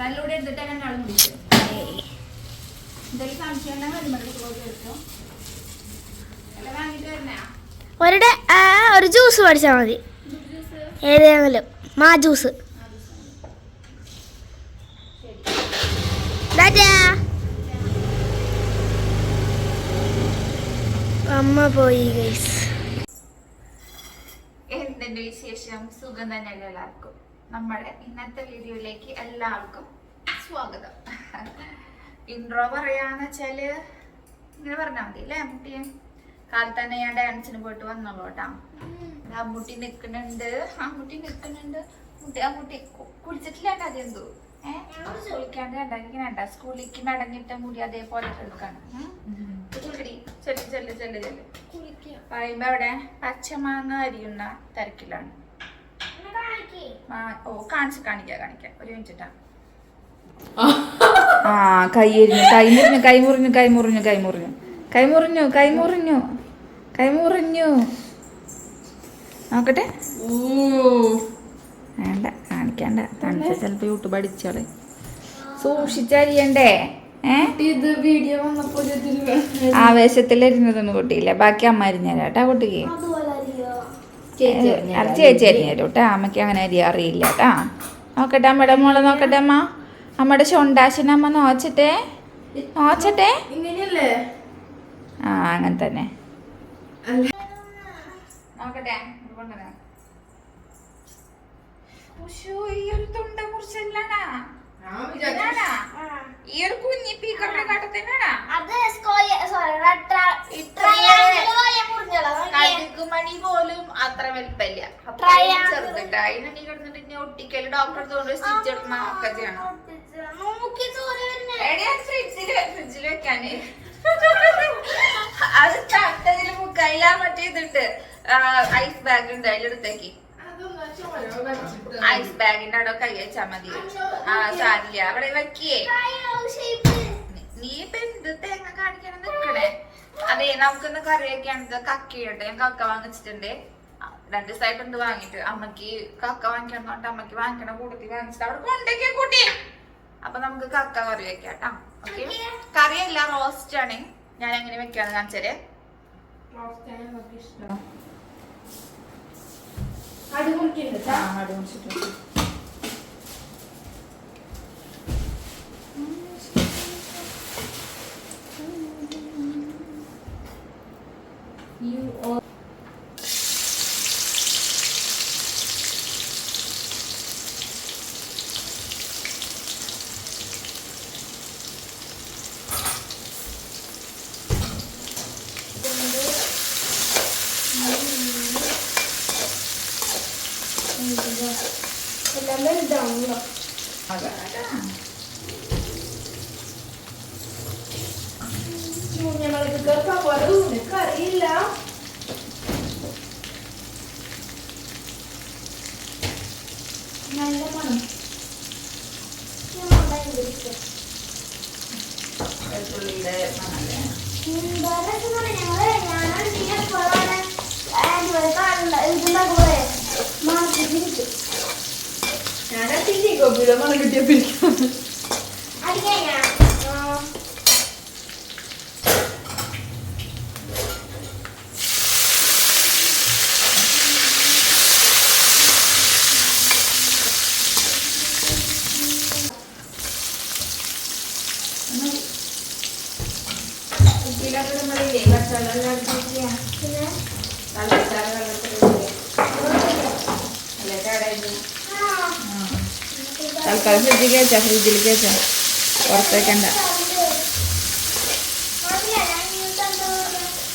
തലൂടെ എന്തെങ്കിലും സംശയം ഒരുടെ ഒരു ജ്യൂസ് പഠിച്ചാൽ മതി. ഏതെങ്കിലും മാ ജ്യൂസ്. അമ്മ പോയി ഗൈസ് എന്തിന്റെ വിശേഷം? സുഖം തന്നെ എല്ലാവർക്കും. നമ്മുടെ ഇന്നത്തെ വീഡിയോയിലേക്ക് എല്ലാവർക്കും സ്വാഗതം. ഇൻട്രോ പറയാന്ന് വെച്ചാൽ ഇങ്ങനെ പറഞ്ഞാൽ മതി അല്ലേ അമ്മൂട്ടിയെ കാലത്ത് തന്നെ ഞാൻ ഡാൻസിന് പോയിട്ട് വന്നോളൂ കേട്ടാ അമ്മൂട്ടി നിക്കണുണ്ട് അമ്മൂട്ടി നിക്കണുണ്ട് മുട്ടി അമ്മൂട്ടി കുളിച്ചിട്ടില്ല കേട്ടോ അതെന്തോ ഏഹ് കുളിക്കാണ്ട് കണ്ടാ? സ്കൂളിലേക്ക് മടങ്ങിട്ട മുടി അതേപോലെ എടുക്കാണ് ചെല്ലു ചെല്ലു ചെല്ലു ചെല്ല്. പറയുമ്പോ അവിടെ പച്ചമാങ്ങ അരിയുന്ന തിരക്കിലാണ്. ഓ കാണിച്ച് കാണിക്കാം കാണിക്കാം. ഒരു മിനിറ്റാ ആ കൈ എരിഞ്ഞു കൈ മുറിഞ്ഞു കൈ മുറിഞ്ഞു കൈ മുറിഞ്ഞു കൈ മുറിഞ്ഞു കൈ മുറിഞ്ഞു കൈ മുറിഞ്ഞു കൈ മുറിഞ്ഞു നോക്കട്ടെ വേണ്ട കാണിക്കണ്ട. കാണിച്ച ചിലപ്പോ യൂട്യൂബ് അടിച്ചോളെ. സൂക്ഷിച്ചറിയണ്ടേ ഇത് വീഡിയോ വന്നപ്പോ ആവേശത്തിലിരുന്നതൊന്നും കുട്ടിയില്ല ബാക്കി അമ്മ അരിഞ്ഞുതരാം കേട്ടാ കുട്ടിക്ക് അത് ചേച്ചി അരിഞ്ഞു തരും കേട്ടോ അമ്മയ്ക്ക് അങ്ങനെ അരി അറിയില്ല കേട്ടാ. നോക്കട്ടെ അമ്മയുടെ മോളെ നോക്കട്ടെ അമ്മ. അമ്മയുടെ ചൊണ്ടാശിനമ്മ നോച്ചട്ടെ? നോച്ചട്ടെ? ആ അങ്ങനെ തന്നെ. നോക്കട്ടെ. ഈ ഒരു തുണ്ട മുറിച്ചല്ലാടാ ഇതാടാ? ഈ ഒരു കുഞ്ഞി സോറി കടുക് മണി പോലും അത്ര വലിപ്പല്ല. ചെറുതിട്ട് അതിന് നീ കിടന്നിട്ട് ഇനി ഒട്ടിക്കൽ ഡോക്ടർ സ്റ്റിച്ച് ഇടണ ഒക്കെ ചെയ്യണം. എടി, അത് ഫ്രിഡ്ജിൽ ഫ്രിഡ്ജിൽ വെക്കാന്. അത് തട്ടതിൽ മുക്കായില്ല മറ്റേ ഇതുണ്ട് ഐസ് ബാഗ് ഉണ്ട് അതിലെടുത്തേക്ക് ഐസ് ബാഗിന്റെ അവിടെ കൈ വെച്ചാ മതി. ആ സാരില്ല. അവിടെ വെക്കിയേ. നീ ഇപ്പൊ എന്ത് തേങ്ങ കാണിക്കണം? നിക്കണേ. അതെ നമുക്കൊന്ന് കറി വെക്കാണത് കക്കയുണ്ട് ഞാൻ കക്ക വാങ്ങിച്ചിട്ടുണ്ട്. രണ്ട് ദിവസമായിട്ട് എന്ത് വാങ്ങിട്ട് അമ്മയ്ക്ക് കക്ക വാങ്ങിക്കണം അമ്മയ്ക്ക് വാങ്ങിക്കണ കൂട്ടത്തിൽ വാങ്ങിച്ചിട്ട് അവിടെ കൊണ്ടേക്കേ കൂട്ടി. അപ്പൊ നമുക്ക് കക്ക കറി വെക്കാം കേട്ടാ. ഓക്കെ കറിയല്ല റോസ്റ്റ് ആണ്. ഞാൻ എങ്ങനെ വെക്കാന്ന് കാണിച്ചേരെ ആ, അടി മുറിച്ചിട്ട്. അതെ, അതാ. അറിയില്ല നല്ല മണം വെളുത്തുള്ളിയുടെ മണല്ലേ ഞാൻ തിരി ഗോപിയുടെ മണം കിട്ടിയ പിടിക്കാം ഉപ്പിലൊക്കെ നമ്മളില്ലേ പച്ചവെള്ളം ഇട്ടിട്ട് തളിച്ചാറ് വെള്ളത്തിലില്ലേ അല്ലേ കടയിൽ തൽക്കാലം ഫ്രിഡ്ജിൽ കയറ്റാ ഫ്രിഡ്ജിൽ കയറ്റാ പുറത്തേക്കണ്ട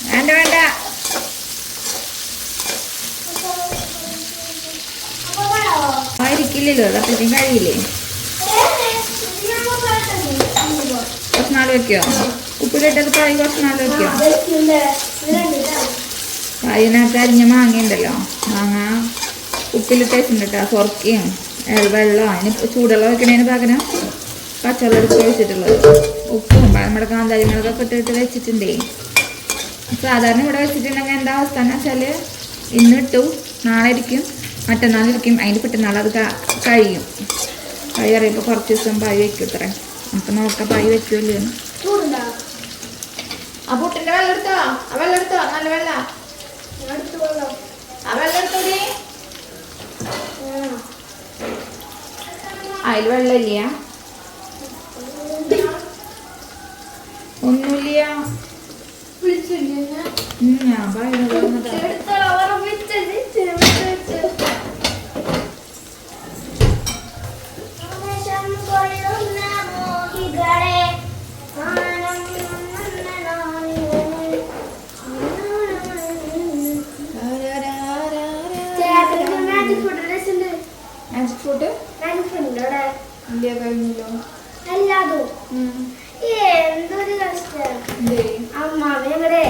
വേണ്ട വേണ്ട ഇരിക്കില്ലല്ലോ. അപ്പോഴത്തേക്കും കഴിയില്ലേ? കുറച്ച് നാൾ വെക്കോ ഉപ്പിലിട്ടത് അതിനകത്ത് അരിഞ്ഞ മാങ്ങ ഉണ്ടല്ലോ മാങ്ങ ഉപ്പിലിട്ട് വെച്ചിട്ടുണ്ട് കേട്ടോ വെള്ളം അതിന് ചൂടുവെള്ളം വെക്കണതിന് പകരം പച്ചവെള്ളം എടുത്ത് ഒഴിച്ചിട്ടുള്ളത്. ഉപ്പും നമ്മുടെ കാന്താരിമുളകൊക്കെ ഇട്ടിട്ട് വെച്ചിട്ടുണ്ടേ. സാധാരണ ഇവിടെ വെച്ചിട്ടുണ്ടെങ്കിൽ എന്താ അവസ്ഥ എന്ന് വെച്ചാൽ ഇന്ന് ഇട്ടു നാളെ ഇരിക്കും മറ്റന്നാളിരിക്കും അതിന്റെ പിറ്റന്നാൾ അത് കഴിയും. പായ് അറിയുമ്പോൾ കുറച്ച് ദിവസം പായ് വെക്കും ഇത്ര. നമുക്ക് നോക്കാം പായ് ചൂടുണ്ടോ ആ പുട്ടിന്റെ വെള്ളം എടുത്തോ? ആ വെള്ളം എടുത്തോ? നല്ല വെള്ള. ആ വെള്ളം എടുത്തോടി അതിൽ വെള്ളമില്ല. ഒന്നുമില്ല. ഞാൻ? പറയുന്നത് ഫ്രൂട്ട് ഇന്ത്യ കഴിഞ്ഞല്ലോ? അല്ലാതും? ഉം. എന്തൊരു കഷ്ടം എന്തേ? അമ്മ ഞങ്ങളുടെ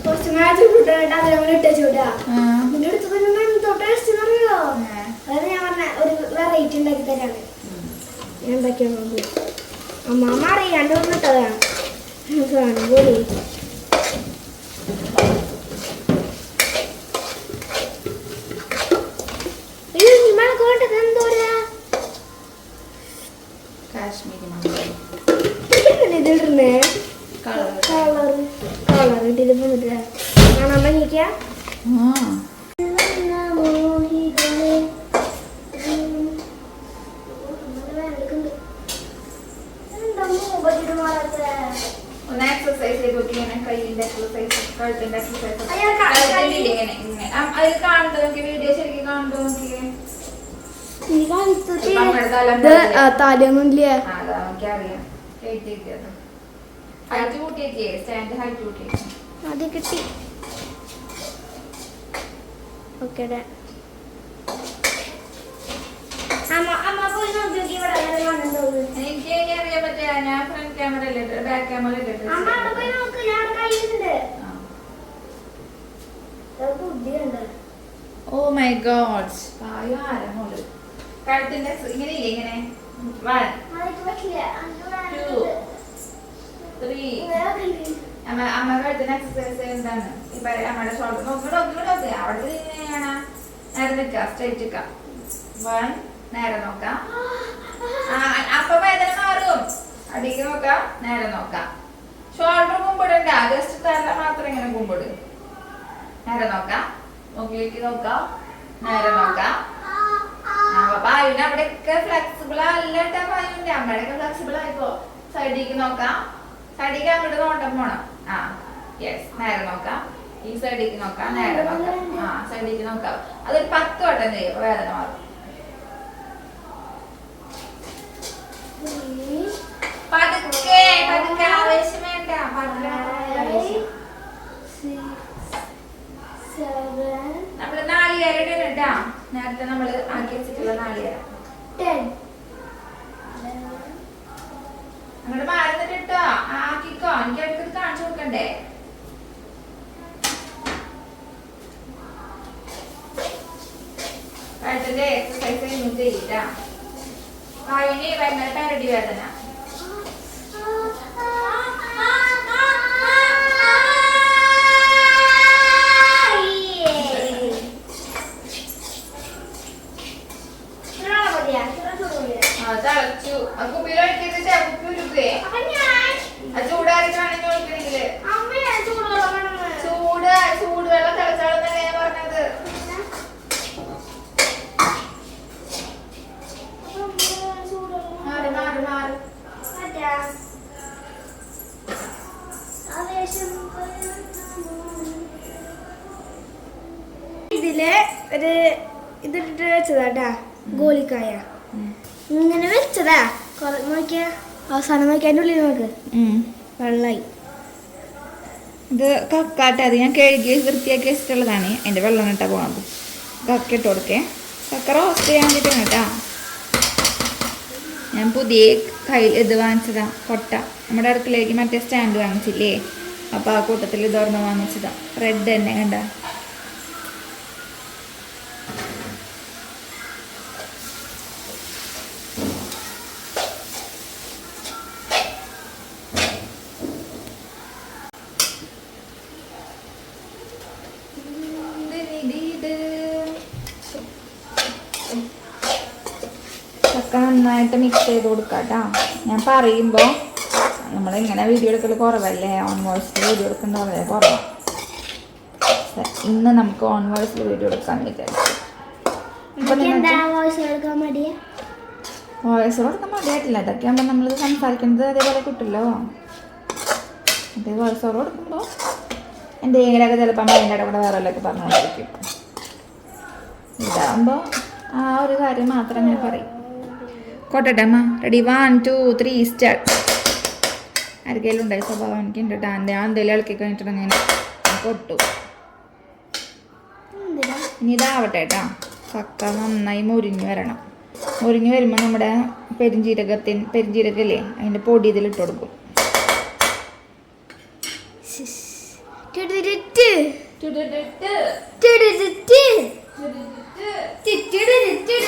കുറച്ച് മാജിക് ഫുഡ് അതിലങ്ങനെ ഇട്ടുകൂടാ ആ. നിന്റെ അടുത്ത് ആ. അതാണ് ഞാൻ പറഞ്ഞ ഒരു വെറൈറ്റി ഉണ്ടാക്കി തരാണ്. ഞാൻ ഉണ്ടാക്കിയാൽ മതി അമ്മ അമ്മ അറിയാണ്ട് വന്നിട്ടതാണ്. സാധനം പോയി അയ്യോ ഈ മഴ കൊണ്ടത് എന്തോരാ കാശ്മീരി ഇതിടുന്നേ കളർ കളർ കളർ വന്നിട്ട് കാണാൻ ഭംഗിക്കാം ഹൈറ്റ് കൂട്ടിയേക്കേ അത് കിട്ടി. ഓക്കെ എനിക്ക് അറിയാൻ പറ്റില്ല. ഞാൻ ഫ്രണ്ട് ക്യാമറ അല്ലേ ബാക്ക് ക്യാമറ ബുദ്ധിയുണ്ട് ഓ മൈ ഗോഡ് പായ ആരമോൾ കഴുത്തിന്റെ എക്സ- ഇങ്ങനെ? One Two. ത്രീ അമ്മ അമ്മ കഴുത്തിന് എക്സസൈസ് എന്താണ്? ഇപ്പൊ അമ്മയുടെ ഷോൾഡർ നോക്കി നോക്കി നോക്കി. അവിടെ ഇങ്ങനെയാണ്. നേരെ നിൽക്കുക സ്ട്രൈറ്റ് നിൽക്കുക വൺ നേരെ നോക്കാം. അപ്പൊ വേദന മാറും. അടിക്ക് നോക്കാം നേരെ നോക്കാം. ഷോൾഡർ കുമ്പിടണ്ട. ജസ്റ്റ് തല മാത്രം ഇങ്ങനെ കുമ്പിട്. നേരെ നോക്കാം. മുകളിലേക്ക് നോക്കാം. നേരെ നോക്കാം. ബായുവിന് അവിടെയൊക്കെ ഫ്ലെക്സിബിൾ അല്ലട്ടാ ബായുവിന്റെ അമ്മയുടെയൊക്കെ ഫ്ലെക്സിബിൾ ആയിപ്പോ. സൈഡിലേക്ക് നോക്കാം. സൈഡിലേക്ക് അങ്ങോട്ട് നോട്ടം പോണം. ആ യെസ് നേരെ നോക്കാം. ഈ സൈഡിലേക്ക് നോക്കാം നേരെ നോക്കാം. ആ സൈഡിലേക്ക് നോക്കാം. അതൊരു പത്ത് വട്ടം ചെയ്യും. വേദന മാറും പതുക്കെ പതുക്കെ. ആവേശം വേണ്ട. നമ്മൾ നാളികേരയുടെ കേട്ടാ നേരത്തെ നമ്മൾ ആക്കി വെച്ചിട്ടുള്ള നാളികേരം. അങ്ങോട്ട് മാറുന്നിട്ട് കേട്ടോ ആക്കിക്കോ. എനിക്ക് അടുത്തത് കാണിച്ചു കൊടുക്കണ്ടേ? കഴുത്തിന്റെ എക്സസൈസ് ചെയ്യില്ല വായിന് ഭയങ്കര പരടി വേദന. കുപ്പിയിൽ ഒഴിക്കരുത് കുപ്പി ഉരുക്കേ. ആ ചൂടാറിട്ട് വേണമെങ്കിൽ ഒഴിക്കണെങ്കിൽ. ചൂട് ചൂടുവെള്ളം തിളച്ചാളെന്നല്ലേ ഞാൻ പറഞ്ഞത്. മാറി മാറി മാറി. ഇതിൽ ഒരു ഇതിട്ടിട്ട് വെച്ചതാട്ടാ ഗോലിക്കായ. ഇങ്ങനെ വെച്ചതാ. നോക്കിയ. അവസാനം നോക്കിയ. അതിന്റെ ഉള്ളിൽ നോക്ക്. വെള്ളായി. ഇത് കക്കാട്ടെ. അത് ഞാൻ കഴുകി വൃത്തിയാക്കി വെച്ചിട്ടുള്ളതാണ് അതിന്റെ വെള്ളം ഇട്ടാ പോകണത് കക്ക ഇട്ട് കൊടുക്കേ. കക്ക റോസ്റ്റ് ചെയ്യാൻ വേണ്ടിയിട്ടാണ് കേട്ടാ. ഞാൻ പുതിയ കൈ ഇത് വാങ്ങിച്ചതാ. കൊട്ട. നമ്മുടെ അടുക്കളയിലേക്ക് മറ്റേ സ്റ്റാൻഡ് വാങ്ങിച്ചില്ലേ? അപ്പോൾ ആ കൂട്ടത്തിൽ ഇതൊരെണ്ണം വാങ്ങിച്ചതാ. റെഡ് തന്നെ കണ്ട ചക്ക നന്നായി നന്നായിട്ട് മിക്സ് ചെയ്ത് കൊടുക്കാം കേട്ടോ ഞാൻ പറയുമ്പോൾ നമ്മൾ ഇങ്ങനെ വീഡിയോ എടുക്കൽ കുറവല്ലേ ഓൺ വോയിസിൽ വീഡിയോ എടുക്കേണ്ട വളരെ കുറവാണ് ഇന്ന് നമുക്ക് ഓൺ വോയിസിൽ വീഡിയോ എടുക്കാൻ വിചാരിച്ചു വോയിസ് കൊടുക്കാൻ മതിയായിട്ടില്ല ഇതൊക്കെ ആകുമ്പോൾ നമ്മൾ സംസാരിക്കുന്നത് അതേപോലെ കിട്ടില്ലോ. അതേ വോയിസ് ഓവർ കൊടുക്കുമ്പോൾ എന്തെങ്കിലുമൊക്കെ ചിലപ്പോൾ മൈന്റെ കൂടെ വേറെ വല്ലതൊക്കെ പറഞ്ഞുകൊണ്ടിരിക്കും ഇതാകുമ്പോൾ ആ ഒരു കാര്യം മാത്രം ഞാൻ പറയും. കൊട്ടട്ടെ അമ്മ. Ready one two three start ആർക്കെങ്കിലും ഉണ്ടായ സ്വഭാവം എനിക്ക് ഉണ്ട് കേട്ടോ എന്റെ ആ എന്തെങ്കിലും ഇളക്കി കഴിഞ്ഞിട്ടുണ്ടെങ്കിൽ ഞാൻ കൊട്ടു ഇനി ഇതാവട്ടെ കേട്ടോ ചക്ക നന്നായി മുരിഞ്ഞു വരണം. മുരിഞ്ഞു വരുമ്പോൾ നമ്മുടെ പെരിഞ്ചീരകത്തിൻ പെരിഞ്ചീരകല്ലേ? അതിന്റെ പൊടി ഇതിൽ ഇട്ട് കൊടുക്കും. ചുടുരുട്ട് ചുടുരുട്ട് ചുടുരുട്ട് ചുടുരുട്ട്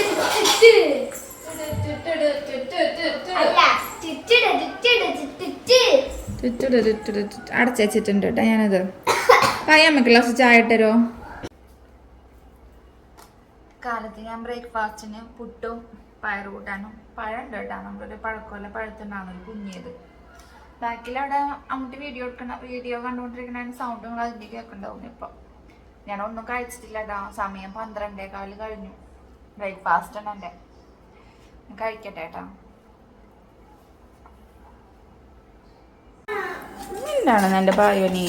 ടുടുടുടുടുടുടുട്ട്. അടച്ചു വെച്ചിട്ടുണ്ട് കേട്ടോ ഞാനത്. പയ്യമ്മക്ക് ഗ്ലാസ് ചായ ഇട്ടരോ കാലത്ത് ഞാൻ ബ്രേക്ക്ഫാസ്റ്റിന് പുട്ടും പയറ് കൂട്ടാനും പഴം ഉണ്ട് കേട്ടോ. നമ്മളൊരു പഴക്കമല്ല ഒരു കുഞ്ഞിയത് ബാക്കിൽ അവിടെ അങ്ങോട്ട് വീഡിയോ എടുക്കണ വീഡിയോ കണ്ടുകൊണ്ടിരിക്കണ സൗണ്ട് നിങ്ങൾ അതിന്റെ കേൾക്കുന്നുണ്ടാവും ഇപ്പം. ഞാൻ ഒന്നും കഴിച്ചിട്ടില്ല കേട്ടോ. സമയം പന്ത്രണ്ടേ കാൽ കഴിഞ്ഞു. ബ്രേക്ക്ഫാസ്റ്റ് ആണ് എന്റെ. കഴിക്കട്ടെ കേട്ടോ. എന്താണ് എന്റെ പായോനി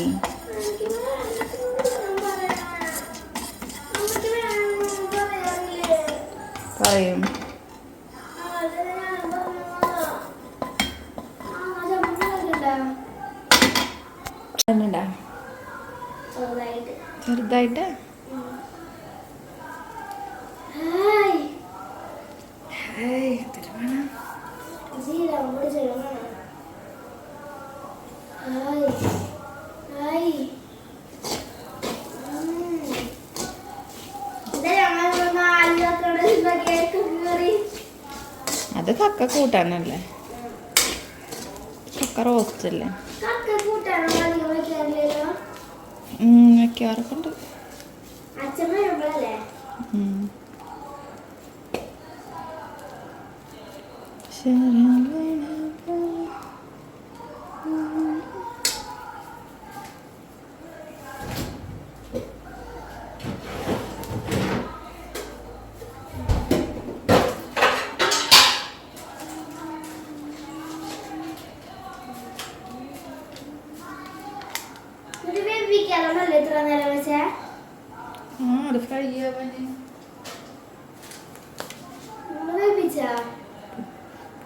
പറയും. ചെറുതായിട്ട്. അത് കക്ക കൂട്ടാനല്ലേ? കക്ക റോസ്റ്റ് അല്ലേ? ഉം,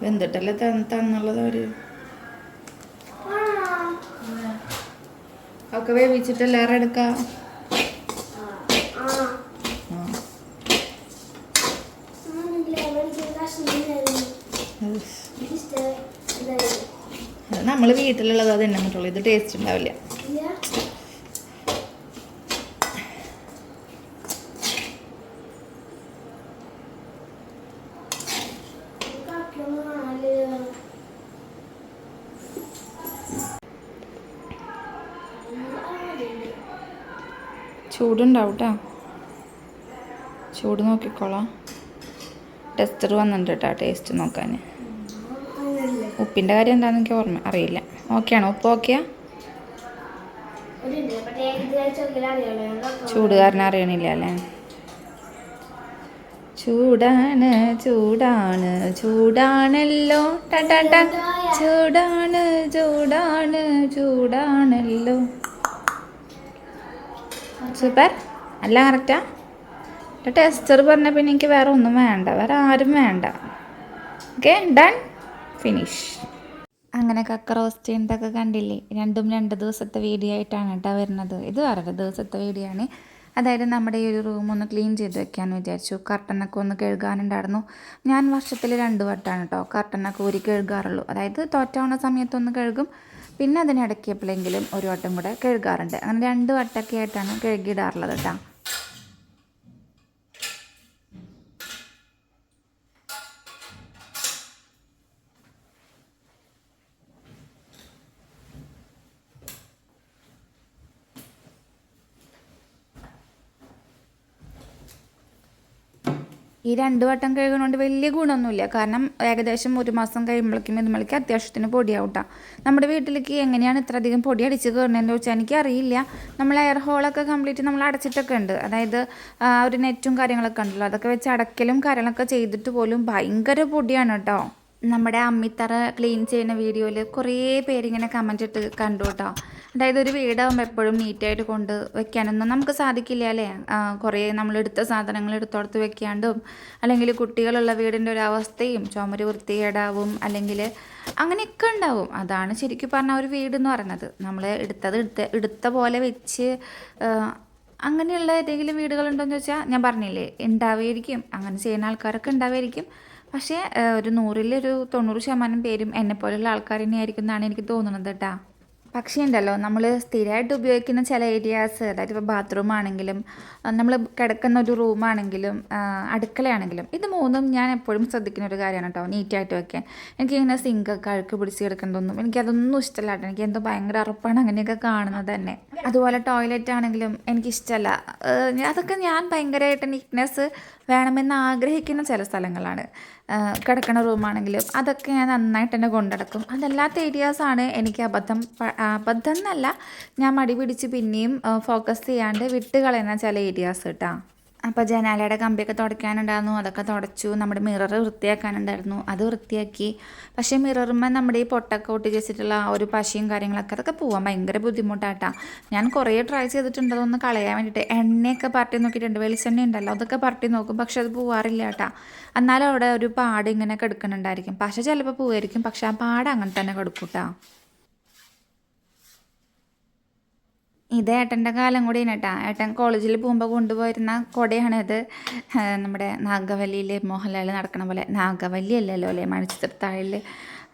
വെന്തിട്ടല്ലേ തന്നുള്ളത് അവർ? ഒക്കെ വേവിച്ചിട്ട് ലേറെ എടുക്കാം? നമ്മൾ നമ്മൾ വീട്ടിലുള്ളത് അത് തന്നെ മറ്റുള്ളൂ ഇത് ടേസ്റ്റ് ഉണ്ടാവില്ല. ചൂടുണ്ടാവും കേട്ടോ ചൂട് നോക്കിക്കോളാം. ടെസ്റ്റർ വന്നിട്ടുണ്ട് കേട്ടോ ടേസ്റ്റ് നോക്കാൻ. ഉപ്പിന്റെ കാര്യം എന്താണെന്ന് എനിക്ക് ഓർമ്മ അറിയില്ല. ഓക്കെയാണോ ഉപ്പ് ഓക്കെയാ. ചൂട് കാരണം അറിയണില്ല അല്ലേ? ചൂടാണ് ചൂടാണ് ചൂടാണല്ലോ. ടാ ടാ ടാ. ചൂടാണ് ചൂടാണ് ചൂടാണല്ലോ. സൂപ്പർ. അല്ല കറക്റ്റാ ടെസ്റ്റർ പറഞ്ഞ പിന്നെ എനിക്ക് വേറെ ഒന്നും വേണ്ട. വേറെ ആരും വേണ്ട. ഓക്കെ ഡൺ ഫിനിഷ് അങ്ങനെ കക്ക റോസ്റ്റ് ചെയ്യുന്നതൊക്കെ കണ്ടില്ലേ? രണ്ടും രണ്ട് ദിവസത്തെ വീഡിയോ ആയിട്ടാണ് കേട്ടോ വരുന്നത്. ഇത് വേറൊരു ദിവസത്തെ വീഡിയോ ആണ്. അതായത് നമ്മുടെ ഈ ഒരു റൂം ഒന്ന് ക്ലീൻ ചെയ്ത് വെക്കാമെന്ന് വിചാരിച്ചു. കർട്ടനൊക്കെ ഒന്ന് കഴുകാനുണ്ടായിരുന്നു. ഞാൻ വർഷത്തിൽ രണ്ട് വട്ടമാണ് കേട്ടോ കർട്ടനൊക്കെ ഊരി കഴുകാറുള്ളൂ. അതായത് തോറ്റാവുന്ന സമയത്തൊന്ന് കഴുകും. പിന്നെ അതിനിടയ്ക്ക് എപ്പോഴെങ്കിലും ഒരു വട്ടം കൂടെ കഴുകാറുണ്ട്. അങ്ങനെ രണ്ട് വട്ടമൊക്കെ ആയിട്ടാണ് കഴുകിയിടാറുള്ളത് കേട്ടോ. ഈ രണ്ട് വട്ടം കഴുകുന്നതുകൊണ്ട് വലിയ ഗുണമൊന്നുമില്ല. കാരണം ഏകദേശം ഒരു മാസം കഴിയുമ്പോഴേക്കും ഇതുമ്പോഴേക്കും അത്യാവശ്യത്തിന് പൊടിയാവട്ടാ. നമ്മുടെ വീട്ടിലേക്ക് എങ്ങനെയാണ് ഇത്ര അധികം പൊടി അടിച്ച് കയറുന്നതെന്ന് ചോദിച്ചാൽ എനിക്കറിയില്ല. നമ്മൾ എയർ ഹോളൊക്കെ കംപ്ലീറ്റ് നമ്മൾ അടച്ചിട്ടൊക്കെ ഉണ്ട്. അതായത് ഒരു നെറ്റും കാര്യങ്ങളൊക്കെ ഉണ്ടല്ലോ. അതൊക്കെ വെച്ച് അടക്കലും കാര്യങ്ങളൊക്കെ ചെയ്തിട്ട് പോലും ഭയങ്കര പൊടിയാണ് കേട്ടോ. നമ്മുടെ അമ്മിത്തറ ക്ലീൻ ചെയ്യുന്ന വീഡിയോയിൽ കുറേ പേരിങ്ങനെ കമന്റ് ഇട്ട് കണ്ടു കേട്ടോ അതായത് ഒരു വീടാകുമ്പോൾ എപ്പോഴും നീറ്റായിട്ട് കൊണ്ട് വെക്കാനൊന്നും നമുക്ക് സാധിക്കില്ല അല്ലേ? കുറേ നമ്മൾ എടുത്ത സാധനങ്ങൾ എടുത്തോടത്ത് വെക്കാണ്ടും അല്ലെങ്കിൽ കുട്ടികളുള്ള വീടിന്റെ ഒരു അവസ്ഥയും ചുമര് വൃത്തികേടാവും അല്ലെങ്കിൽ അങ്ങനെയൊക്കെ ഉണ്ടാവും. അതാണ് ശരിക്കും പറഞ്ഞാൽ ഒരു വീട് എന്ന് പറയുന്നത്. നമ്മൾ എടുത്തത് എടുത്ത എടുത്ത പോലെ വെച്ച് അങ്ങനെയുള്ള ഏതെങ്കിലും വീടുകളുണ്ടോയെന്ന് ചോദിച്ചാൽ ഞാൻ പറഞ്ഞില്ലേ ഉണ്ടാവുമായിരിക്കും അങ്ങനെ ചെയ്യുന്ന ആൾക്കാരൊക്കെ ഉണ്ടാവുമായിരിക്കും പക്ഷേ ഒരു നൂറിലൊരു തൊണ്ണൂറ് ശതമാനം പേരും എന്നെ എന്നെപ്പോലുള്ള ആൾക്കാർ തന്നെയായിരിക്കും എന്നാണ് എനിക്ക് തോന്നുന്നത് കേട്ടോ പക്ഷേ ഉണ്ടല്ലോ നമ്മൾ സ്ഥിരമായിട്ട് ഉപയോഗിക്കുന്ന ചില ഏരിയാസ് അതായത് ഇപ്പോൾ ബാത്റൂം ആണെങ്കിലും നമ്മൾ കിടക്കുന്ന ഒരു റൂമാണെങ്കിലും അടുക്കളയാണെങ്കിലും ഇത് മൂന്നും ഞാൻ എപ്പോഴും ശ്രദ്ധിക്കുന്ന ഒരു കാര്യമാണ് കേട്ടോ നീറ്റായിട്ട് വെക്കാൻ. എനിക്കിങ്ങനെ സിങ്കൊക്കെ അഴുക്ക് പിടിച്ച് കിടക്കുന്നതൊന്നും എനിക്കതൊന്നും ഇഷ്ടമല്ല കേട്ടോ എനിക്ക് എന്തോ ഭയങ്കര അറപ്പാണ് അങ്ങനെയൊക്കെ കാണുന്നത് തന്നെ. അതുപോലെ ടോയ്ലറ്റ് ആണെങ്കിലും എനിക്കിഷ്ടമല്ല അതൊക്കെ ഞാൻ ഭയങ്കരമായിട്ട് നീറ്റ്നെസ് വേണമെന്ന് ആഗ്രഹിക്കുന്ന ചില സ്ഥലങ്ങളാണ്. കിടക്കണ റൂമാണെങ്കിലും അതൊക്കെ ഞാൻ നന്നായിട്ട് തന്നെ കൊണ്ടുനടക്കും അതല്ലാത്ത ഏരിയാസാണ് എനിക്ക് അബദ്ധം അബദ്ധം എന്നല്ല ഞാൻ മടി പിടിച്ച് പിന്നെയും ഫോക്കസ് ചെയ്യാണ്ട് വിട്ട് കളയുന്ന ചില ഏരിയാസ് കേട്ടോ അപ്പോൾ ജനാലയുടെ കമ്പിയൊക്കെ തുടയ്ക്കാനുണ്ടായിരുന്നു. അതൊക്കെ തുടച്ചു. നമ്മുടെ മിറർ വൃത്തിയാക്കാനുണ്ടായിരുന്നു. അത് വൃത്തിയാക്കി. പക്ഷേ മിററുമ്മ നമ്മുടെ ഈ പൊട്ടൊക്കെ ഒട്ടിച്ച് വെച്ചിട്ടുള്ള ആ ഒരു പശയും കാര്യങ്ങളൊക്കെ അതൊക്കെ പോകാൻ ഭയങ്കര ബുദ്ധിമുട്ടാട്ടാ. ഞാൻ കുറേ ട്രൈ ചെയ്തിട്ടുണ്ട് അതൊന്ന് കളയാൻ വേണ്ടിയിട്ട് എണ്ണയൊക്കെ പറട്ടി നോക്കിയിട്ടുണ്ട് വെളിച്ചെണ്ണ ഉണ്ടല്ലോ അതൊക്കെ പറട്ടി നോക്കും. പക്ഷെ അത് പോവാറില്ല കേട്ടാ എന്നാലും അവിടെ ഒരു പാട് ഇങ്ങനെ കിടക്കുന്നുണ്ടായിരിക്കും. പശ ചിലപ്പോൾ പോവായിരിക്കും. പക്ഷെ ആ പാട് അങ്ങനെ തന്നെ കിടക്കൂട്ടാ. ഇത് ഏട്ടന്റെ കാലം കൂടി കേട്ടാ. ഏട്ടൻ കോളേജിൽ പോകുമ്പോൾ കൊണ്ടുപോയിരുന്ന കൊടയാണിത് നമ്മുടെ നാഗവല്ലിയിൽ മോഹൻലാൽ നടക്കണ പോലെ. നാഗവല്ലി അല്ലല്ലോ അല്ലേ? മണിച്ചിത്രത്താഴിൽ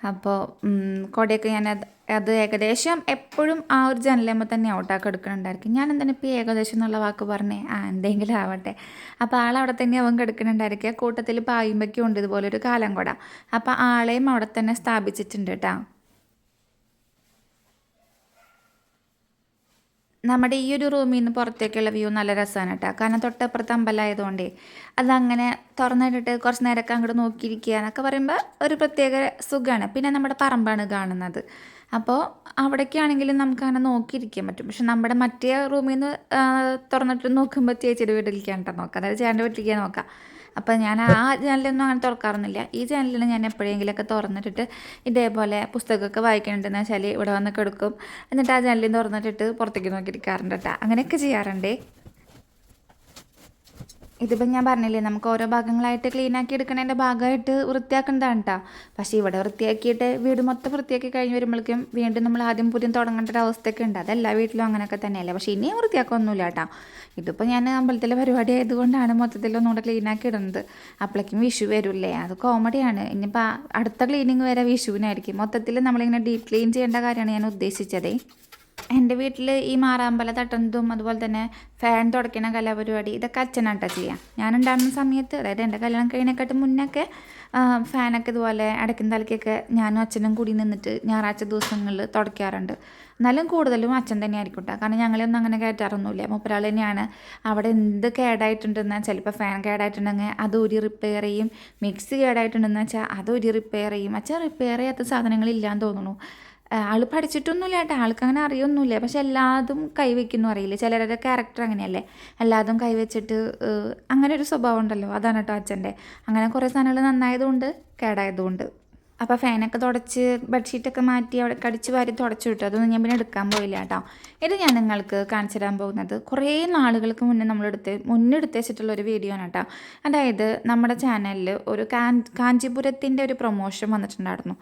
അപ്പോൾ കൊടയൊക്കെ ഞാൻ അത് ഏകദേശം എപ്പോഴും ആ ഒരു ജനലമ്മ തന്നെ ഔട്ടാക്കി എടുക്കുന്നുണ്ടായിരിക്കും ഞാൻ എന്താണ് ഇപ്പോൾ ഏകദേശം എന്നുള്ള വാക്ക് പറഞ്ഞേ? ആ എന്തെങ്കിലും ആവട്ടെ. അപ്പോൾ ആൾ അവിടെ തന്നെ അവൻ കിടക്കുന്നുണ്ടായിരിക്കുക കൂട്ടത്തിൽ പായുമ്പൊക്കെ ഉണ്ട് ഇതുപോലൊരു കാലം കൊട. അപ്പോൾ ആളെയും അവിടെ തന്നെ സ്ഥാപിച്ചിട്ടുണ്ട് കേട്ടോ. നമ്മുടെ ഈ ഒരു റൂമിൽ നിന്ന് പുറത്തേക്കുള്ള വ്യൂ നല്ല രസമാണ് കേട്ടോ കാരണം തൊട്ടപ്പുറത്ത് അമ്പലമായതുകൊണ്ടേ. അതങ്ങനെ തുറന്നിട്ടിട്ട് കുറച്ച് നേരമൊക്കെ അങ്ങോട്ട് നോക്കിയിരിക്കുക എന്നൊക്കെ പറയുമ്പോൾ ഒരു പ്രത്യേക സുഖമാണ്. പിന്നെ നമ്മുടെ പറമ്പാണ് കാണുന്നത്. അപ്പോൾ അവിടേക്കാണെങ്കിലും നമുക്ക് അങ്ങനെ നോക്കിയിരിക്കാൻ പറ്റും. പക്ഷെ നമ്മുടെ മറ്റേ റൂമിൽ നിന്ന് തുറന്നിട്ട് നോക്കുമ്പോൾ ചേച്ചിയുടെ വീട്ടിലേക്കാണ് കേട്ടോ നോക്കുക അതായത് ചേട്ടന്റെ വീട്ടിലേക്കാണ് നോക്കാം. അപ്പോൾ ഞാൻ ആ ചാനലൊന്നും അങ്ങനെ തുറക്കാറൊന്നുമില്ല. ഈ ചാനലിൽ ഞാൻ എപ്പോഴെങ്കിലുമൊക്കെ തുറന്നിട്ടിട്ട് ഇതേപോലെ പുസ്തകമൊക്കെ വായിക്കണുണ്ടെന്ന് വെച്ചാൽ ഇവിടെ വന്ന് എടുക്കും എന്നിട്ട് ആ ചാനലിൽ തുറന്നിട്ടിട്ട് പുറത്തേക്ക് നോക്കിയിരിക്കാറുണ്ട് കേട്ടോ അങ്ങനെയൊക്കെ ചെയ്യാറുണ്ടേ. ഇതിപ്പം ഞാൻ പറഞ്ഞില്ലേ നമുക്ക് ഓരോ ഭാഗങ്ങളായിട്ട് ക്ലീൻ ആക്കി എടുക്കണതിന്റെ ഭാഗമായിട്ട് വൃത്തിയാക്കേണ്ടതാണ് കേട്ടോ പക്ഷേ ഇവിടെ വൃത്തിയാക്കിയിട്ട് വീട് മൊത്തം വൃത്തിയാക്കി കഴിഞ്ഞ് വരുമ്പോഴേക്കും വീണ്ടും നമ്മൾ ആദ്യം പുതിയ തുടങ്ങേണ്ട ഒരു അവസ്ഥയൊക്കെ ഉണ്ട്. അതെല്ലാ വീട്ടിലും അങ്ങനെയൊക്കെ തന്നെയല്ലേ. പക്ഷേ ഇനിയും വൃത്തിയാക്കൊന്നുമില്ല കേട്ടോ ഇതിപ്പോൾ ഞാൻ അമ്പലത്തിലെ പരിപാടി ആയതുകൊണ്ടാണ് മൊത്തത്തിൽ ഒന്നുകൂടെ ക്ലീനാക്കി ഇടുന്നത്. അപ്പോഴേക്കും വിഷു വരില്ലേ? അത് കോമഡിയാണ് ഇനിയിപ്പോൾ അടുത്ത ക്ലീനിങ് വരെ വിഷുവിനായിരിക്കും. മൊത്തത്തിൽ നമ്മളിങ്ങനെ ഡീപ് ക്ലീൻ ചെയ്യേണ്ട കാര്യമാണ് ഞാൻ ഉദ്ദേശിച്ചതേ. എന്റെ വീട്ടിൽ ഈ മാറാമ്പല തട്ടുന്നതും അതുപോലെ തന്നെ ഫാൻ തുടയ്ക്കുന്ന കലാപരിപാടി ഇതൊക്കെ അച്ഛനാട്ടാ ചെയ്യാം. ഞാനുണ്ടാകുന്ന സമയത്ത് അതായത് എന്റെ കല്യാണം കഴിഞ്ഞേക്കാട്ട് മുന്നൊക്കെ ഫാനൊക്കെ ഇതുപോലെ അടയ്ക്കും തലയ്ക്കൊക്കെ ഞാനും അച്ഛനും കൂടി നിന്നിട്ട് ഞായറാഴ്ച ദിവസങ്ങളിൽ തുടയ്ക്കാറുണ്ട്. എന്നാലും കൂടുതലും അച്ഛൻ തന്നെ ആയിരിക്കും കേട്ടോ കാരണം ഞങ്ങളെയൊന്നും അങ്ങനെ കയറ്റാറൊന്നുമില്ല. മുപ്പരാൾ തന്നെയാണ്. അവിടെ എന്ത് കേടായിട്ടുണ്ടെന്നാൽ ചിലപ്പോൾ ഫാൻ കേടായിട്ടുണ്ടെങ്കിൽ അത് ഒരു റിപ്പയർ ചെയ്യും. മിക്സി കേടായിട്ടുണ്ടെന്ന് വെച്ചാൽ അത് ഒരു റിപ്പയർ ചെയ്യും. അച്ഛൻ റിപ്പയർ ചെയ്യാത്ത സാധനങ്ങളില്ലാന്ന് തോന്നുന്നു. ആൾ പഠിച്ചിട്ടൊന്നുമില്ല കേട്ടോ. ആൾക്ക് അങ്ങനെ അറിയൊന്നുമില്ല. പക്ഷെ എല്ലാതും കൈവയ്ക്കുന്നു അറിയില്ല? ചിലരുടെ ക്യാരക്ടർ അങ്ങനെയല്ലേ? എല്ലാതും കൈവച്ചിട്ട് അങ്ങനെ ഒരു സ്വഭാവം ഉണ്ടല്ലോ. അതാണ് കേട്ടോ അച്ഛന്റെ. അങ്ങനെ കുറേ സാധനങ്ങൾ നന്നായതുകൊണ്ട് കേടായതുകൊണ്ട് അപ്പോൾ ഫാനൊക്കെ തുടച്ച് ബെഡ്ഷീറ്റൊക്കെ മാറ്റി അവിടെ കടിച്ച് വാരി തുടച്ചു വിട്ടു. അതൊന്നും ഞാൻ പിന്നെ എടുക്കാൻ പോയില്ല കേട്ടോ. ഇത് ഞാൻ നിങ്ങൾക്ക് കാണിച്ചു തരാൻ പോകുന്നത്. കുറേ നാളുകൾക്ക് മുന്നേ നമ്മളെടുത്ത് മുന്നെടുത്ത് വെച്ചിട്ടുള്ള ഒരു വീഡിയോ ആണ് കേട്ടോ. അതായത് നമ്മുടെ ചാനലിൽ ഒരു കാഞ്ചീപുരത്തിന്റെ ഒരു പ്രൊമോഷൻ വന്നിട്ടുണ്ടായിരുന്നു.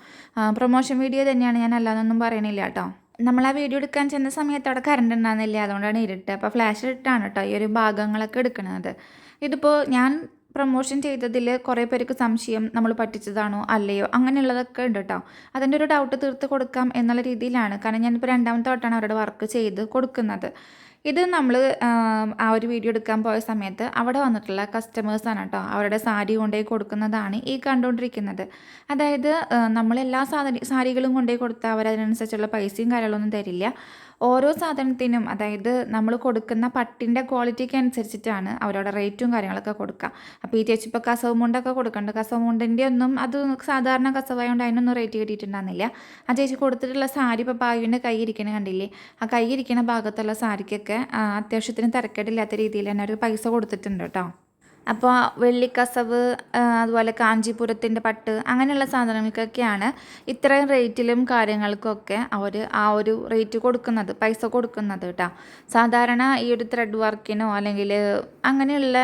പ്രൊമോഷൻ വീഡിയോ തന്നെയാണ് ഞാൻ അല്ലാതൊന്നും പറയണില്ല കേട്ടോ. നമ്മൾ ആ വീഡിയോ എടുക്കാൻ ചെന്ന സമയത്ത് അവിടെ കറണ്ട് ഉണ്ടാകുന്നില്ല അതുകൊണ്ടാണ് ഇരുട്ട്. അപ്പോൾ ഫ്ലാഷ് ഇട്ടാണ് കേട്ടോ ഈ ഒരു ഭാഗങ്ങളൊക്കെ എടുക്കുന്നത് ഇതിപ്പോൾ ഞാൻ പ്രൊമോഷൻ ചെയ്തതിൽ കുറേ പേർക്ക് സംശയം നമ്മൾ പറ്റിച്ചതാണോ അല്ലയോ? അങ്ങനെയുള്ളതൊക്കെ ഉണ്ട് കേട്ടോ അതിന്റെ ഒരു ഡൗട്ട് തീർത്ത് കൊടുക്കാം എന്നുള്ള രീതിയിലാണ്. കാരണം ഞാനിപ്പോൾ രണ്ടാമത്തെ വട്ടമാണ് അവരുടെ വർക്ക് ചെയ്ത് കൊടുക്കുന്നത്. ഇത് നമ്മൾ ആ ഒരു വീഡിയോ എടുക്കാൻ പോയ സമയത്ത് അവിടെ വന്നിട്ടുള്ള കസ്റ്റമേഴ്സാണ് കേട്ടോ അവരുടെ സാരി കൊണ്ടുപോയി കൊടുക്കുന്നതാണ് ഈ കണ്ടുകൊണ്ടിരിക്കുന്നത്. അതായത് നമ്മൾ നമ്മളെല്ലാ സാരി സാരികളും കൊണ്ടുപോയി കൊടുത്താൽ അവരതിനനുസരിച്ചുള്ള പൈസയും കാര്യങ്ങളൊന്നും തരില്ല. ഓരോ സാധനത്തിനും അതായത് നമ്മൾ കൊടുക്കുന്ന പട്ടിന്റെ ക്വാളിറ്റിക്ക് അനുസരിച്ചിട്ടാണ് അവരുടെ റേറ്റും കാര്യങ്ങളൊക്കെ കൊടുക്കുക. അപ്പോൾ ഈ ചേച്ചി ഇപ്പോൾ കസവ് മുണ്ടൊക്കെ കൊടുക്കുന്നുണ്ട്. കസവ് മുണ്ടിന്റെ ഒന്നും അത് സാധാരണ കസവായതുകൊണ്ട് അതിനൊന്നും റേറ്റ് കിട്ടിയിട്ടുണ്ടായിരുന്നില്ല. ആ ചേച്ചി കൊടുത്തിട്ടുള്ള സാരി ഇപ്പോൾ ബായുവിന്റെ കൈ ഇരിക്കണ കണ്ടില്ലേ? ആ കൈ ഇരിക്കുന്ന ഭാഗത്തുള്ള സാരിക്കൊക്കെ അത്യാവശ്യത്തിന് തിരക്കേടില്ലാത്ത രീതിയിൽ തന്നെ അവർ പൈസ കൊടുത്തിട്ടുണ്ട് കേട്ടോ. അപ്പോൾ വെള്ളിക്കസവ് അതുപോലെ കാഞ്ചീപുരത്തിന്റെ പട്ട് അങ്ങനെയുള്ള സാധനങ്ങൾക്കൊക്കെയാണ് ഇത്രയും റേറ്റിലും കാര്യങ്ങൾക്കൊക്കെ അവർ ആ ഒരു റേറ്റ് കൊടുക്കുന്നത് പൈസ കൊടുക്കുന്നത് കേട്ടോ. സാധാരണ ഈ ഒരു ത്രെഡ് വർക്കിനോ അല്ലെങ്കിൽ അങ്ങനെയുള്ള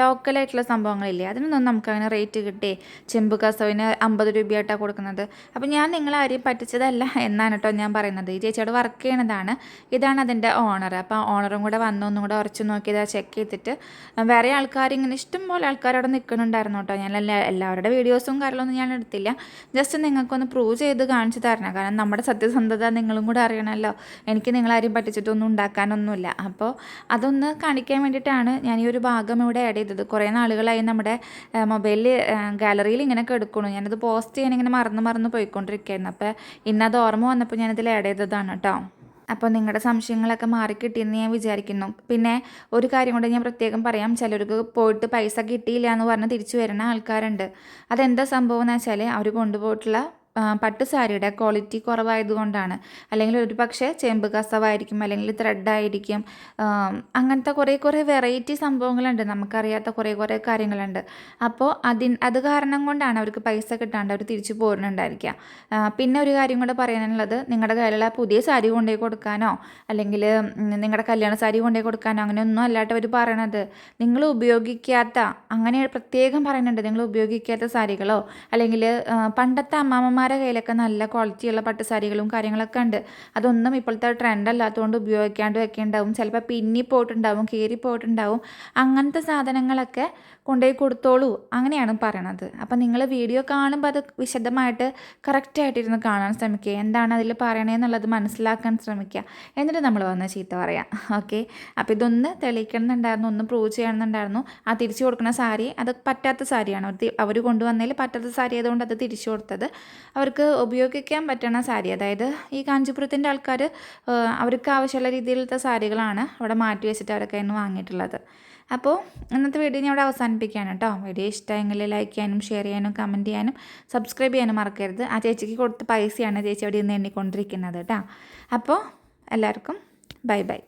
ലോക്കലായിട്ടുള്ള സംഭവങ്ങളില്ലേ അതിനൊന്നും നമുക്ക് അങ്ങനെ റേറ്റ് കിട്ടി. ചെമ്പ് കസവിന് അമ്പത് രൂപയായിട്ടാണ് കൊടുക്കുന്നത്. അപ്പോൾ ഞാൻ നിങ്ങളെ ആരെയും പറ്റിച്ചതല്ല എന്നാണ് കേട്ടോ ഞാൻ പറയുന്നത്. ഈ ചേച്ചിയോട് വർക്ക് ചെയ്യണതാണ്. ഇതാണ് അതിന്റെ ഓണർ അപ്പോൾ ഓണറും കൂടെ വന്നൊന്നും കൂടെ ഉറച്ചു നോക്കിയത് ചെക്ക് ചെയ്തിട്ട്. വേറെ ആൾക്കാർ ഇങ്ങനെ ഇഷ്ടം പോലെ ആൾക്കാർ അവിടെ നിൽക്കുന്നുണ്ടായിരുന്നു കേട്ടോ. ഞാൻ എല്ലാ എല്ലാവരുടെ വീഡിയോസും കാര്യങ്ങളൊന്നും ഞാൻ എടുത്തില്ല. ജസ്റ്റ് നിങ്ങൾക്കൊന്ന് പ്രൂവ് ചെയ്ത് കാണിച്ചു തരണം. കാരണം നമ്മുടെ സത്യസന്ധത നിങ്ങളും കൂടെ അറിയണമല്ലോ. എനിക്ക് നിങ്ങളാരും പറ്റിച്ചിട്ടൊന്നും ഉണ്ടാക്കാനൊന്നുമില്ല. അപ്പോൾ അതൊന്ന് കാണിക്കാൻ വേണ്ടിയിട്ടാണ് ഞാൻ ഈ ഒരു ഭാഗം ഇവിടെ ആഡ് ചെയ്തത്. കുറേ നാളുകളായി നമ്മുടെ മൊബൈലിൽ ഗാലറിയിൽ ഇങ്ങനെ കെടുക്കണു. ഞാനത് പോസ്റ്റ് ചെയ്യാൻ ഇങ്ങനെ മറന്ന് മറന്ന് പോയിക്കൊണ്ടിരിക്കുകയായിരുന്നു. അപ്പോൾ ഇന്നത് ഓർമ്മ വന്നപ്പോൾ ഞാനിതിൽ ആഡ് ചെയ്തതാണ് കേട്ടോ. അപ്പോൾ നിങ്ങളുടെ സംശയങ്ങളൊക്കെ മാറിക്കിട്ടിയെന്ന് ഞാൻ വിചാരിക്കുന്നു. പിന്നെ ഒരു കാര്യം കൊണ്ട് ഞാൻ പ്രത്യേകം പറയാം. ചിലർക്ക് പോയിട്ട് പൈസ കിട്ടിയില്ല എന്ന് പറഞ്ഞ് തിരിച്ചു വരുന്ന ആൾക്കാരുണ്ട്. അതെന്താ സംഭവം എന്ന് വെച്ചാൽ അവർ കൊണ്ടുപോയിട്ടുള്ള പട്ട് സാരിയുടെ ക്വാളിറ്റി കുറവായതുകൊണ്ടാണ്. അല്ലെങ്കിൽ ഒരു പക്ഷേ ചെമ്പ് കസവായിരിക്കും അല്ലെങ്കിൽ ത്രെഡായിരിക്കും അങ്ങനത്തെ കുറേ കുറേ വെറൈറ്റി സംഭവങ്ങളുണ്ട്. നമുക്കറിയാത്ത കുറേ കുറേ കാര്യങ്ങളുണ്ട്. അപ്പോൾ അതിൻ അത് കാരണം കൊണ്ടാണ് അവർക്ക് പൈസ കിട്ടാണ്ട് അവർ തിരിച്ചു പോരുന്നുണ്ടായിരിക്കുക. പിന്നെ ഒരു കാര്യം കൂടെ പറയാനുള്ളത് നിങ്ങളുടെ കയ്യിലുള്ള പുതിയ സാരി കൊണ്ടുപോയി കൊടുക്കാനോ അല്ലെങ്കിൽ നിങ്ങളുടെ കല്യാണ സാരി കൊണ്ടുപോയി കൊടുക്കാനോ അങ്ങനെയൊന്നും അല്ലാട്ട് അവർ പറയണത് നിങ്ങൾ ഉപയോഗിക്കാത്ത അങ്ങനെ പ്രത്യേകം പറയുന്നുണ്ട് നിങ്ങൾ ഉപയോഗിക്കാത്ത സാരികളോ അല്ലെങ്കിൽ പണ്ടത്തെ അമ്മാമ്മമാരുടെ കയ്യിലൊക്കെ നല്ല ക്വാളിറ്റിയുള്ള പട്ടുസാരികളും കാര്യങ്ങളൊക്കെ ഉണ്ട്. അതൊന്നും ഇപ്പോഴത്തെ ട്രെൻഡ് അല്ലാത്തതുകൊണ്ട് ഉപയോഗിക്കാണ്ട് ഒക്കെ ഉണ്ടാവും ചിലപ്പോൾ പിന്നി പോയിട്ടുണ്ടാവും കീറി പോയിട്ടുണ്ടാവും. അങ്ങനത്തെ സാധനങ്ങളൊക്കെ കൊണ്ടുപോയി കൊടുത്തോളൂ. അങ്ങനെയാണ് പറയണത്. അപ്പം നിങ്ങൾ വീഡിയോ കാണുമ്പോൾ അത് വിശദമായിട്ട് കറക്റ്റായിട്ടിരുന്ന് കാണാൻ ശ്രമിക്കുക. എന്താണ് അതിൽ പറയണതെന്നുള്ളത് മനസ്സിലാക്കാൻ ശ്രമിക്കുക. എന്നിട്ട് നമ്മൾ വന്ന് ചീത്ത പറയാം. ഓക്കെ അപ്പോൾ ഇതൊന്ന് തെളിയിക്കണമെന്നുണ്ടായിരുന്നു ഒന്ന് പ്രൂവ് ചെയ്യണമെന്നുണ്ടായിരുന്നു. ആ തിരിച്ചു കൊടുക്കുന്ന സാരി അത് പറ്റാത്ത സാരിയാണ്. അവർ കൊണ്ടുവന്നതിൽ പറ്റാത്ത സാരി ആയതുകൊണ്ട് അത് തിരിച്ചു കൊടുത്തത്. അവർക്ക് ഉപയോഗിക്കാൻ പറ്റണ സാരി. അതായത് ഈ കാഞ്ചീപുരത്തിന്റെ ആൾക്കാർ അവർക്ക് ആവശ്യമുള്ള രീതിയിലുള്ള സാരികളാണ് അവിടെ മാറ്റി വെച്ചിട്ട് അവരൊക്കെ നിന്ന് വാങ്ങിയിട്ടുള്ളത്. അപ്പോൾ ഇന്നത്തെ വീഡിയോ ഞാൻ ഇവിടെ അവസാനിപ്പിക്കുകയാണ് കേട്ടോ. വീഡിയോ ഇഷ്ടമെങ്കിൽ ലൈക്ക് ചെയ്യാനും ഷെയർ ചെയ്യാനും കമന്റ് ചെയ്യാനും സബ്സ്ക്രൈബ് ചെയ്യാനും മറക്കരുത്. ആ ചേച്ചിക്ക് കൊടുത്ത പൈസയാണ് ചേച്ചി അവിടെ നിന്ന് എണ്ണിക്കൊണ്ടിരിക്കുന്നത് കേട്ടോ. അപ്പോൾ എല്ലാവർക്കും ബൈ ബൈ